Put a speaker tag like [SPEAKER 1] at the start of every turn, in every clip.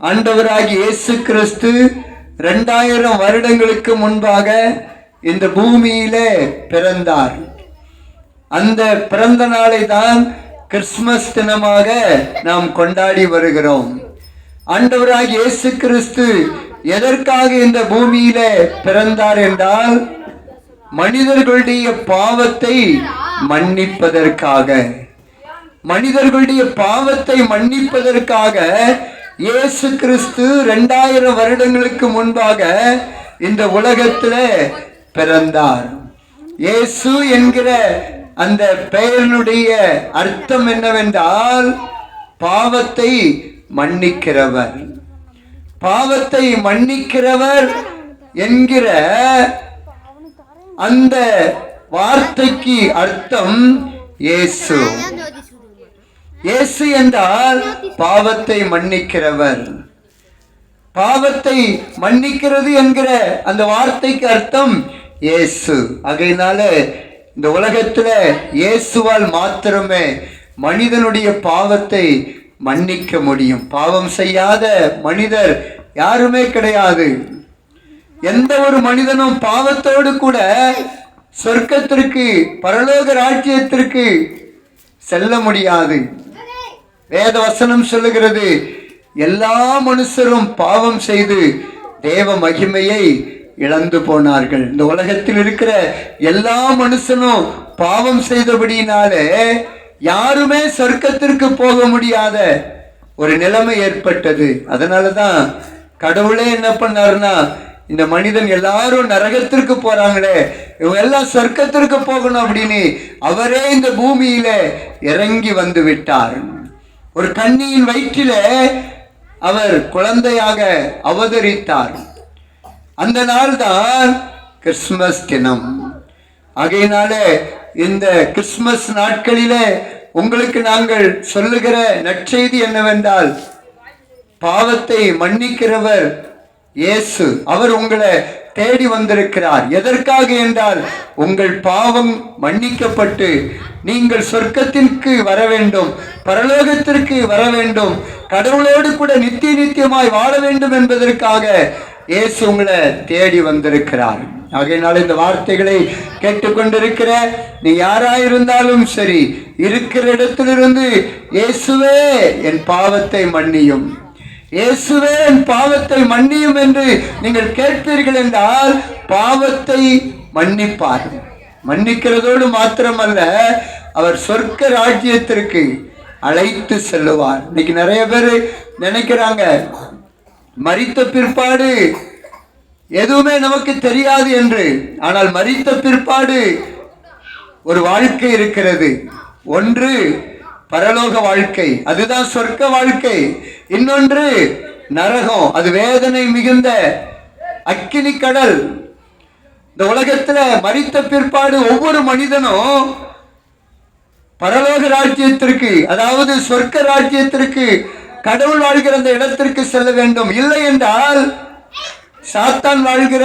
[SPEAKER 1] ஆண்டவராகி இயேசு கிறிஸ்து ரெண்டாயிரம் வருடங்களுக்கு முன்பாக இந்த பூமியில பிறந்தார். அந்த பிறந்த நாளை தான் கிறிஸ்துமஸ் தினமாக நாம் கொண்டாடி வருகிறோம். ஆண்டவராகிய இயேசு கிறிஸ்து எதற்காக இந்த பூமியில பிறந்தார் என்றால் மனிதர்களுடைய பாவத்தை மன்னிப்பதற்காக. மனிதர்களுடைய பாவத்தை மன்னிப்பதற்காக இயேசு கிறிஸ்து ரெண்டாயிரம் வருடங்களுக்கு முன்பாக இந்த உலகத்தில் பிறந்தார். இயேசு என்கிற அந்த பெயரினுடைய அர்த்தம் என்னவென்றால் பாவத்தை மன்னிக்கிறவர். பாவத்தை மன்னிக்கிறவர் என்கிற அந்த வார்த்தைக்கு அர்த்தம் இயேசு. இயேசு என்றால் பாவத்தை மன்னிக்கிறவர். பாவத்தை மன்னிக்கிறது என்கிற அந்த வார்த்தைக்கு அர்த்தம் இயேசு. ஆகையினால இந்த உலகத்துல இயேசுவால் மாத்திரமே மனிதனுடைய பாவத்தை மன்னிக்க முடியும். பாவம் செய்யாத மனிதர் யாருமே கிடையாது. எந்த ஒரு மனிதனும் பாவத்தோடு கூட சொர்க்கத்திற்கு பரலோக ராஜ்யத்திற்கு செல்ல முடியாது. வேத வசனம் சொல்லுகிறது எல்லா மனுஷரும் பாவம் செய்து தேவ மகிமையை இழந்து போனார்கள். இந்த உலகத்தில் இருக்கிற எல்லா மனுஷனும் பாவம் செய்தபடினாலே யாருமே சொர்க்கத்திற்கு போக முடியாத ஒரு நிலைமை ஏற்பட்டது. அதனாலதான் கடவுளே என்ன பண்ணாருன்னா இந்த மனிதன் எல்லாரும் நரகத்திற்கு போறாங்களே இவங்க எல்லாம் சொர்க்கத்திற்கு போகணும் அப்படின்னு அவரே இந்த பூமியில இறங்கி வந்து விட்டார். ஒரு கண்ணியின் வயிற்றிலே அவர் குழந்தையாக அவதரித்தார். அந்த நாள் தான் கிறிஸ்துமஸ் தினம். ஆகையினால இந்த கிறிஸ்துமஸ் நாட்களிலே உங்களுக்கு நாங்கள் சொல்லுகிற நற்செய்தி என்னவென்றால் பாவத்தை மன்னிக்கிறவர் இயேசு. அவர் உங்களை தேடி வந்திருக்கிறார். எதற்காக என்றால் உங்கள் பாவம் மன்னிக்கப்பட்டு நீங்கள் சொர்க்கத்திற்கு வர வேண்டும் பரலோகத்திற்கு வர வேண்டும் கடவுளோடு கூட நித்திய நித்தியமாய் வாழ வேண்டும் என்பதற்காக இயேசு உங்களை தேடி வந்திருக்கிறார். ஆகையினால் இந்த வார்த்தைகளை கேட்டுக்கொண்டிருக்கிற நீ யாராயிருந்தாலும் சரி இருக்கிற இடத்திலிருந்து இயேசுவே என் பாவத்தை மன்னியும். இயேசுவே என் பாவத்தை மன்னியும் என்று நீங்கள் கேட்பீர்கள் என்றால் பாவத்தை மன்னிப்பார். மன்னிக்கிறதோடு மாத்திரமல்ல அவர் சொர்க்க ராஜ்யத்திற்கு அழைத்து செல்லுவார். இன்னைக்கு நிறைய பேர் நினைக்கிறாங்க மறித்த பிற்பாடு எதுவுமே நமக்கு தெரியாது என்று. ஆனால் மறித்த பிற்பாடு ஒரு வாழ்க்கை இருக்கிறது. ஒன்று பரலோக வாழ்க்கை அதுதான் சொர்க்க வாழ்க்கை. இன்னொன்று நரகம் அது வேதனை மிகுந்த அக்கினி கடல். இந்த உலகத்துல மறித்த பிற்பாடு ஒவ்வொரு மனிதனும் பரலோக ராஜ்யத்திற்கு அதாவது சொர்க்க ராஜ்யத்திற்கு கடவுள் வாழ்கிற அந்த இடத்திற்கு செல்ல வேண்டும். இல்லை என்றால் சாத்தான் வாழ்கிற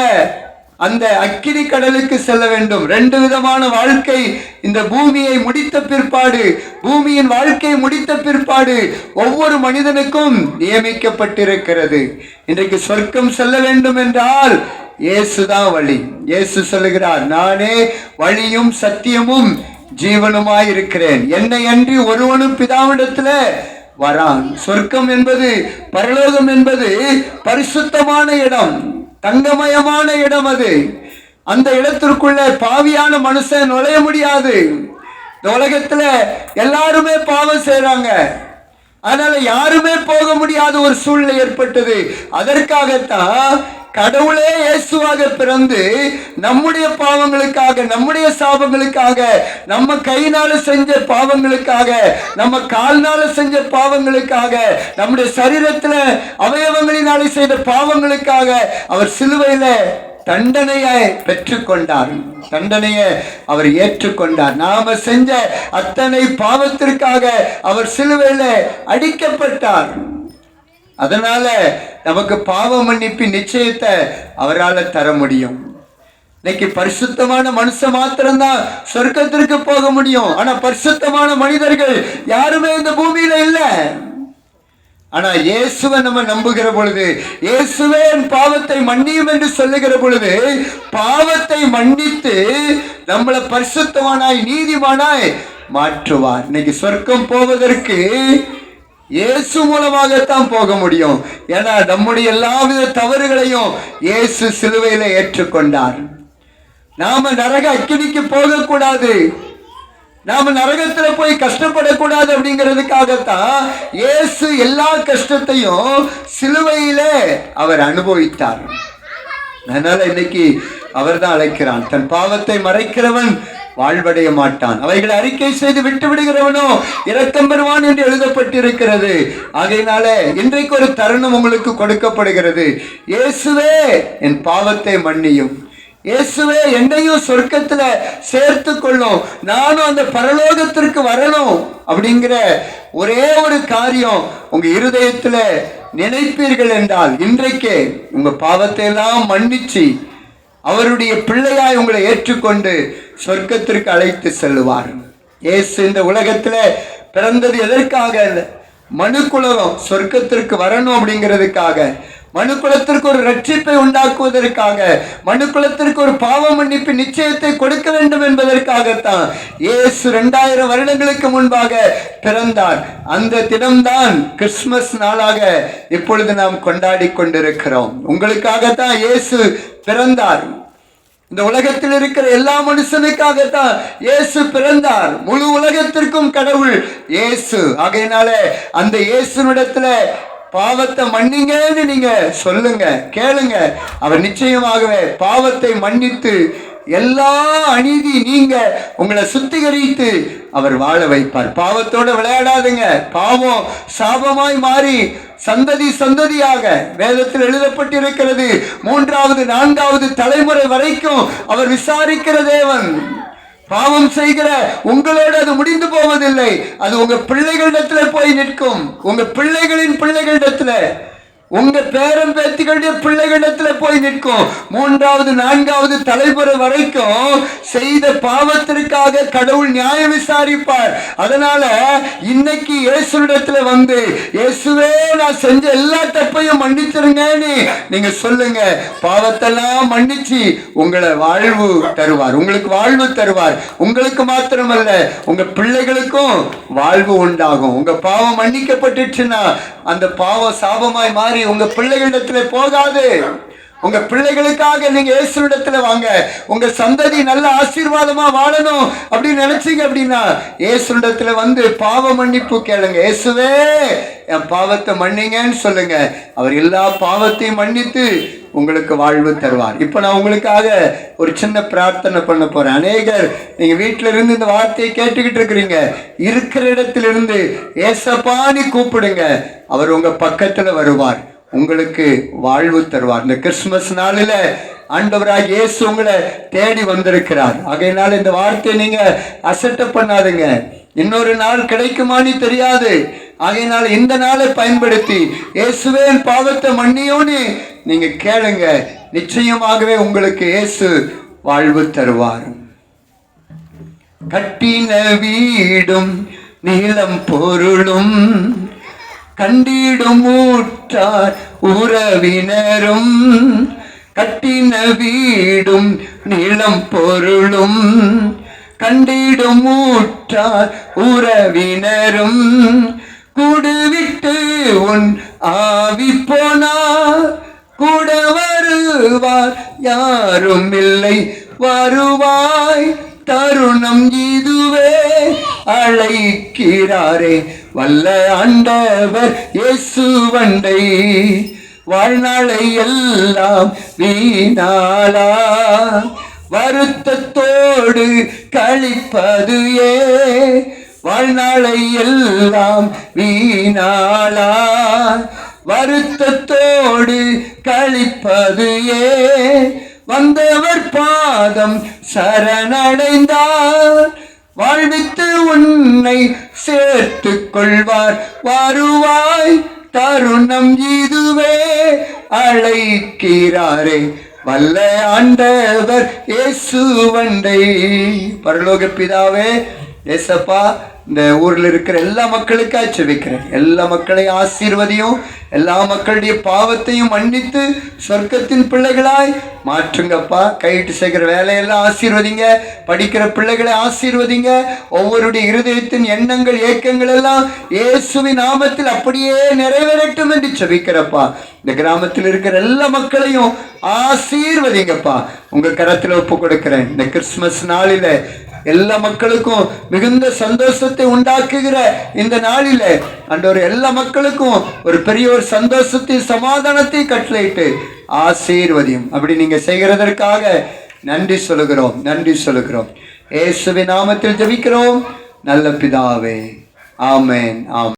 [SPEAKER 1] அந்த அக்கினி கடலுக்கு செல்ல வேண்டும். ரெண்டு விதமான வாழ்க்கை இந்த பூமியை முடித்த பிற்பாடு பூமியின் வாழ்க்கையை முடித்த பிற்பாடு ஒவ்வொரு மனிதனுக்கும் நியமிக்கப்பட்டிருக்கிறது. இன்றைக்கு சொர்க்கம் செல்ல வேண்டும் என்றால் இயேசுதான் வழி. இயேசு சொல்லுகிறார் நானே வழியும் சத்தியமும் ஜீவனுமாய் இருக்கிறேன். என்னை அன்றி ஒருவனும் பிதாவிடத்துல வரான். சொர்க்கம் என்பது பரலோகம் என்பது பரிசுத்தமான இடம். தங்கமயமான இடம் அது. அந்த இடத்திற்குள்ள பாவியான மனுஷன் நுழைய முடியாது. இந்த உலகத்துல எல்லாருமே பாவம் செய்றாங்க. அதனால யாருமே போக முடியாத ஒரு சூழ்நிலை ஏற்பட்டது. அதற்காகத்தான் கடவுளே இயேசுவாக பிறந்து நம்முடைய பாவங்களுக்காக நம்முடைய சாபங்களுக்காக நம்ம கையினால செஞ்ச பாவங்களுக்காக நம்ம கால்னால செஞ்ச பாவங்களுக்காக நம்முடைய சரீரத்துல அவயவங்களினாலே செய்த பாவங்களுக்காக அவர் சிலுவையில தண்டனையை பெற்றுக்கொண்டார். தண்டனையை அவர் ஏற்றுக்கொண்டார். நாம செஞ்ச அத்தனை பாவத்திற்காக அவர் சிலுவையில் அடிக்கப்பட்டார். அதனால நமக்கு பாவ மன்னிப்பு நிச்சயத்தை அவரால் தர முடியும். இன்னைக்கு பரிசுத்தமான மனுஷன் மாத்திரம்தான் சொர்க்கத்திற்கு போக முடியும். ஆனா பரிசுத்தமான மனிதர்கள் யாருமே இந்த பூமியில இல்லை. ஆனா இயேசுவை நம்ம நம்புகிற பொழுது இயேசுவே என் பாவத்தை மன்னியும் என்று சொல்லுகிற பொழுது பாவத்தை மன்னித்து நம்மளை பரிசுத்தவானாய் நீதிமானாய் மாற்றுவார். இன்னைக்கு சொர்க்கம் போவதற்கு இயேசு மூலமாகத்தான் போக முடியும். ஏன்னா நம்முடைய எல்லாவித தவறுகளையும் இயேசு சிலுவையில ஏற்றுக்கொண்டார். நாம நரக அக்கினிக்கு போகக்கூடாது. நாம நரகத்துல போய் கஷ்டப்படக்கூடாது அப்படிங்கிறதுக்காகத்தான் இயேசு எல்லா கஷ்டத்தையும் சிலுவையில அவர் அனுபவித்தார். அதனால இன்னைக்கு அவர்தான் அழைக்கிறான். தன் பாவத்தை மறைக்கிறவன் வாழ்வடைய மாட்டான். அவைகளை அறிக்கை செய்து விட்டு விடுகிறவனோ இரக்கம் பெறுவான் என்று எழுதப்பட்டிருக்கிறது. ஆகையினால இன்றைக்கு ஒரு தருணம் உங்களுக்கு கொடுக்கப்படுகிறது. இயேசுவே என் பாவத்தை மன்னியும். இயேசுவே என்னையும் சொர்க்கத்துல சேர்த்து கொள்ளும். நானும் அந்த பரலோகத்திற்கு வரணும் அப்படிங்கிற ஒரே ஒரு காரியம் உங்க இருதயத்துல நினைப்பீர்கள் என்றால் இன்றைக்கே உங்க பாவத்தை எல்லாம் மன்னிச்சு அவருடைய பிள்ளையாய் உங்களை ஏற்றுக்கொண்டு சொர்க்கத்திற்கு அழைத்து செல்லுவார். இயேசு இந்த உலகத்துல பிறந்தது எதற்காக? மனுக்குலகம் சொர்க்கத்திற்கு வரணும் அப்படிங்கிறதுக்காக. மனுக்குலத்திற்கு ஒரு ரட்சிப்பை உண்டாக்குவதற்காக மனு குலத்திற்கு ஒரு பாவ மன்னிப்பு நிச்சயத்தை கொடுக்க வேண்டும் என்பதற்காகத்தான் இயேசு ரெண்டாயிரம் வருடங்களுக்கு முன்பாக பிறந்தார். அந்த தினம்தான் கிறிஸ்துமஸ் நாளாக இப்பொழுது நாம் கொண்டாடி கொண்டிருக்கிறோம். உங்களுக்காகத்தான் இயேசு பிறந்தார். இந்த உலகத்தில் இருக்கிற எல்லா மனுஷனுக்காகத்தான் இயேசு பிறந்தார். முழு உலகத்திற்கும் கடவுள் இயேசு. ஆகையினால அந்த இயேசுனிடத்துல பாவத்தை மன்னிங்கன்னு நீங்க சொல்லுங்க கேளுங்க. அவர் நிச்சயமாகவே பாவத்தை மன்னித்து எல்லா அநீதி நீங்க உங்களை சுத்திகரித்து அவர் வாழ வைப்பார். பாவத்தோட விளையாடாதுங்க. பாவம் சாபமாய் மாறி சந்ததி சந்ததியாக வேதத்தில் எழுதப்பட்டிருக்கிறது. மூன்றாவது நான்காவது தலைமுறை வரைக்கும் அவர் விசாரிக்கிற தேவன். பாவம் செய்கிற உங்களோடு அது முடிந்து போவதில்லை. அது உங்க பிள்ளைகளிடத்துல போய் நிற்கும். உங்க பிள்ளைகளின் பிள்ளைகளிடத்துல. உங்க பேரம் பேத்திகளுடைய பிள்ளைகளிடத்துல போய் நிற்கும். மூன்றாவது நான்காவது தலைமுறை வரைக்கும் செய்த பாவத்திற்காக கடவுள் நியாயம் விசாரிப்பார். அதனால இன்னைக்கு இயேசுடத்துல வந்து இயேசுவே நான் செஞ்ச எல்லா தப்பையும் மன்னிச்சிருங்கன்னு நீங்க சொல்லுங்க. பாவத்தெல்லாம் மன்னிச்சு உங்களை வாழ்வு தருவார். உங்களுக்கு வாழ்வு தருவார். உங்களுக்கு மாத்திரமல்ல உங்க பிள்ளைகளுக்கும் வாழ்வு உண்டாகும். உங்க பாவம் மன்னிக்கப்பட்டுச்சுன்னா அந்த பாவம் சாபமாய் மாறி உங்க பிள்ளைகளிடத்துல போகாது. உங்க பிள்ளைகளுக்காக நீங்க இயேசுவிடத்துல வாங்க. உங்க சந்ததி நல்ல ஆசீர்வாதமா வாழணும் அப்படின்னு நினைச்சீங்க அப்படின்னா இயேசுடத்துல வந்து பாவ மன்னிப்பு கேளுங்க. இயேசுவே என் பாவத்தை மன்னிங்கன்னு சொல்லுங்க. அவர் எல்லா பாவத்தையும் மன்னித்து உங்களுக்கு வாழ்வு தருவார். இப்போ நான் உங்களுக்காக ஒரு சின்ன பிரார்த்தனை பண்ண போறேன். அநேகர் நீங்க வீட்டில இருந்து இந்த வார்த்தையை கேட்டுக்கிட்டு இருக்கிறீங்க. இருக்கிற இடத்துல இருந்து ஏசப்பானி கூப்பிடுங்க. அவர் உங்க பக்கத்துல வருவார். உங்களுக்கு வாழ்வு தருவார். இந்த கிறிஸ்துமஸ் நாளில் ஆண்டவராக இயேசு உங்களை தேடி வந்திருக்கிறார். ஆகையினால இந்த வார்த்தையை நீங்க அசட்ட பண்ணாதுங்க. இன்னொரு நாள் கிடைக்குமான்னு தெரியாது. ஆகையினால இந்த நாளை பயன்படுத்தி இயேசுவே என் பாவத்தை மன்னியோன்னு நீங்க கேளுங்க. நிச்சயமாகவே உங்களுக்கு இயேசு வாழ்வு தருவார். கட்டின வீடும் நீளம் பொருளும் கண்டிடும் ஊற்றார் உறவினரும் கட்டின வீடும் நிலம் பொருளும். கண்டிடும் ஊற்றார் உறவினரும் கூடுவிட்டு உன் ஆவி போனார். கூட வருவார் யாரும் இல்லை வருவாய். தருணம் இதுவே அழைக்கிறாரே வல்ல ஆண்டவர் இயேசு வண்டை வாழ்நாளை எல்லாம் வீணாளா. வருத்தத்தோடு கழிப்பது ஏ வாழ்நாளை எல்லாம் வீணாளா. வருத்தத்தோடு கழிப்பது ஏ வந்தவர் பாதம் சரணடைந்தார். வாழ்வித்து உன்னை சேர்த்து கொள்வார். வருவாய் தருணம் இதுவே அழைக்கிறாரே. வல்ல ஆண்டவர் இயேசு வண்டை பரலோக பிதாவே ஏசப்பா இந்த ஊரில் இருக்கிற எல்லா மக்களுக்காக செபிக்கிறேன் எல்லா மக்களையும் ஆசீர்வதியும் எல்லா மக்களுடைய பாவத்தையும் மன்னித்து சொர்க்கத்தின் பிள்ளைகளாய் மாற்றுங்கப்பா. கையிட்டு செய்கிற வேலையெல்லாம் ஆசீர்வதிங்க. படிக்கிற பிள்ளைகளை ஆசீர்வதிங்க. ஒவ்வொருடைய இருதயத்தின் எண்ணங்கள் ஏக்கங்கள் எல்லாம் இயேசுவின் நாமத்தில் அப்படியே நிறைவேறட்டும் என்று செபிக்கிறப்பா இந்த கிராமத்தில் இருக்கிற எல்லா மக்களையும் ஆசீர்வதிங்கப்பா. உங்க கரத்தில் ஒப்பு கொடுக்குறேன். இந்த கிறிஸ்துமஸ் நாளில எல்லா மக்களுக்கும் மிகுந்த சந்தோஷத்தை உண்டாக்குகிற இந்த நாளில் ஆண்டவர் எல்லா மக்களுக்கும் ஒரு பெரிய ஒரு சந்தோஷத்தை சமாதானத்தை கட்டளையிட்டு ஆசீர்வதியும். அப்படி நீங்கள் செய்கிறதற்காக நன்றி சொல்லுகிறோம் நன்றி சொல்லுகிறோம். ஏசுவி நாமத்தில் ஜெபிக்கிறோம். நல்ல பிதாவே. ஆமேன் ஆம்